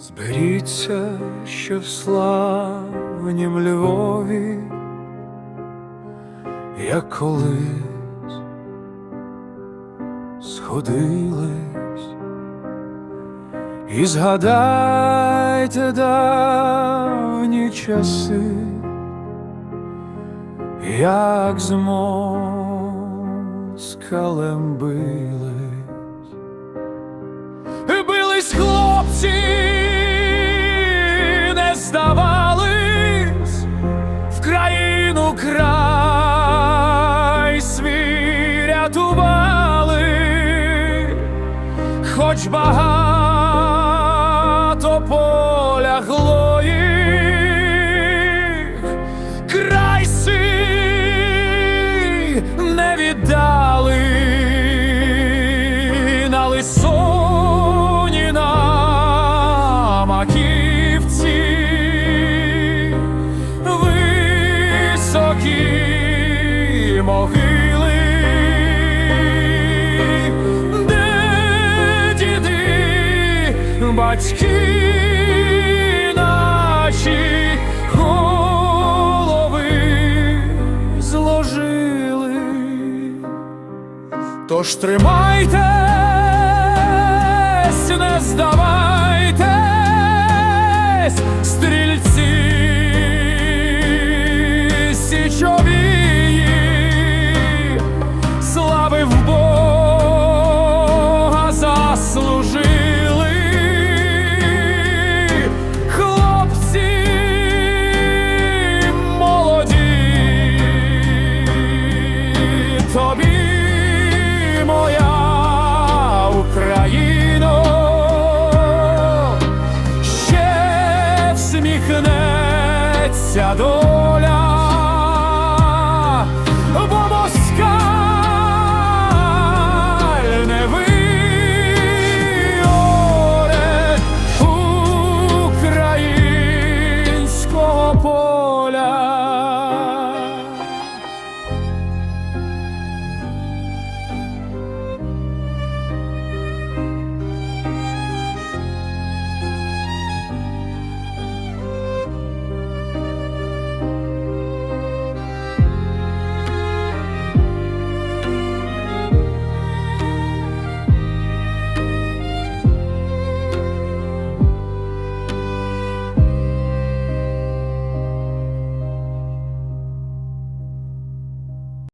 Зберіться, що в славнім Львові, як колись сходились, і згадайте давні часи, як з москалем бились. Бились хлопці, хоч багато полягло їх, край свій не віддали на лисоні на маківці. Високі могили, батьки наші голови зложили. Тож тримайтесь, не здавайтесь, тобі, моя Україно, ще всміхнеться доля, бо москаль не виоре поля.